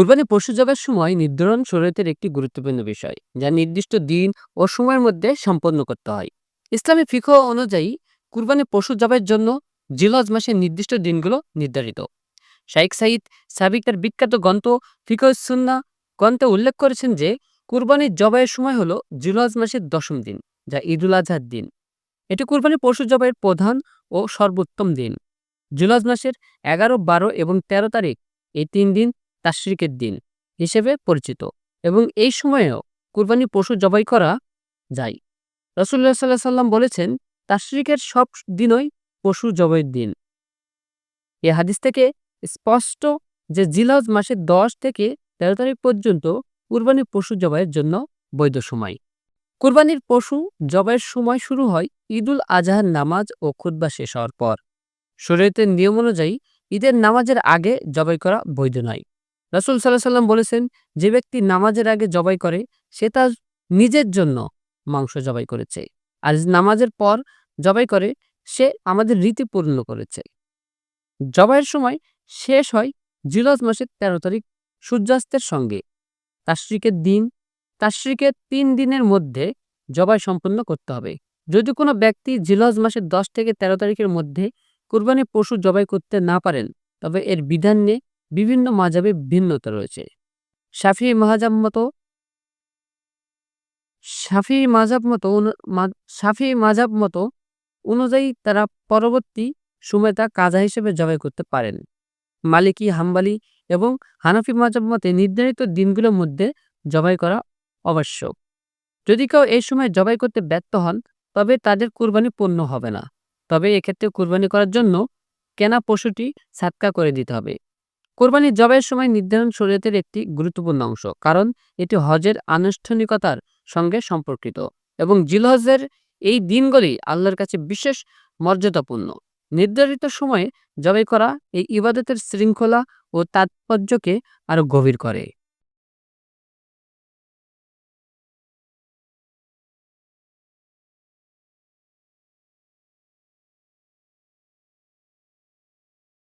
কুরবানি পশু জবাইয়ের সময় নির্ধারণ শরীয়তের একটি গুরুত্বপূর্ণ বিষয়, যা নির্দিষ্ট দিন ও সময়ের মধ্যে সম্পন্ন করতে হয়। ইসলামী ফিকহ অনুযায়ী, কুরবানি পশু জবাইয়ের জন্য জিলজ মাসের নির্দিষ্ট দিনগুলো নির্ধারিত। শাইখ সাইদ সাবিক তার বিখ্যাত গ্রন্থ ফিকহ সুন্না গ্রন্থে উল্লেখ করেছেন যে কুরবানির জবাইয়ের সময় হলো জিলহজ মাসের দশম দিন, যা ঈদুল আজহার দিন। এটি কুরবানি পশু জবাইয়ের প্রধান ও সর্বোত্তম দিন। জুলাজ মাসের এগারো, বারো এবং ১৩ তারিখ এই তিন দিন তাশরিকের দিন হিসেবে পরিচিত এবং এই সময়েও কুরবানি পশু জবাই করা যায়। রসুল্লাহ সাল্লাহ সাল্লাম বলেছেন, তাশরিকের সব দিনই পশু জবাইয়ের দিন। এ হাদিস থেকে স্পষ্ট যে জিলহজ মাসের দশ থেকে তেরো তারিখ পর্যন্ত কুরবানি পশু জবাইয়ের জন্য বৈধ সময়। কুরবানির পশু জবাইয়ের সময় শুরু হয় ঈদুল আজহার নামাজ ও খুতবা শেষ হওয়ার পর। শরীয়তের নিয়ম অনুযায়ী ঈদের নামাজের আগে জবাই করা বৈধ নয়। রাসুল সাল্লাহ সাল্লাম বলেছেন, যে ব্যক্তি নামাজের আগে জবাই করে, সে তার নিজের জন্য মাংস জবাই করেছে। আর নামাজের পর জবাই করে, সে আমাদের রীতি পূর্ণ করেছে। জবাইয়ের সময় শেষ হয় জিলজ মাসের তেরো তারিখ সূর্যাস্তের সঙ্গে। তাশ্রিকের দিন, তাশ্রিকের তিন দিনের মধ্যে জবাই সম্পন্ন করতে হবে। যদি কোনো ব্যক্তি জিলহজ মাসের দশ থেকে ১৩ তারিখের মধ্যে কুরবানি পশু জবাই করতে না পারেন, তবে এর বিধান নিয়ে বিভিন্ন মাজাবে ভিন্নতা রয়েছে। শাফি মাহাজাব মতো শাফি মাজাব মতো শাফি মাজাব মতো অনুযায়ী তারা পরবর্তী সময় তা কাজা হিসেবে জবাই করতে পারেন। মালিকি, হাম্বালি এবং হানাফি মাজাব মতে নির্ধারিত দিনগুলোর মধ্যে জবাই করা আবশ্যক। যদি কেউ এই সময় জবাই করতে ব্যর্থ হন, তবে তাদের কুরবানি পূর্ণ হবে না। তবে এক্ষেত্রে কুরবানি করার জন্য কেনা পশুটি সাতকা করে দিতে হবে। কোরবানি জবাইয়ের সময় নির্ধারণ শরীয়তের একটি গুরুত্বপূর্ণ অংশ, কারণ এটি হজের আনুষ্ঠানিকতার সঙ্গে সম্পর্কিত এবং জিলহজের এই দিনগুলি আল্লাহর কাছে বিশেষ মর্যাদাপূর্ণ। নির্ধারিত সময়ে জবাই করা এই ইবাদতের শৃঙ্খলা ও তাৎপর্যকে আরও গভীর করে।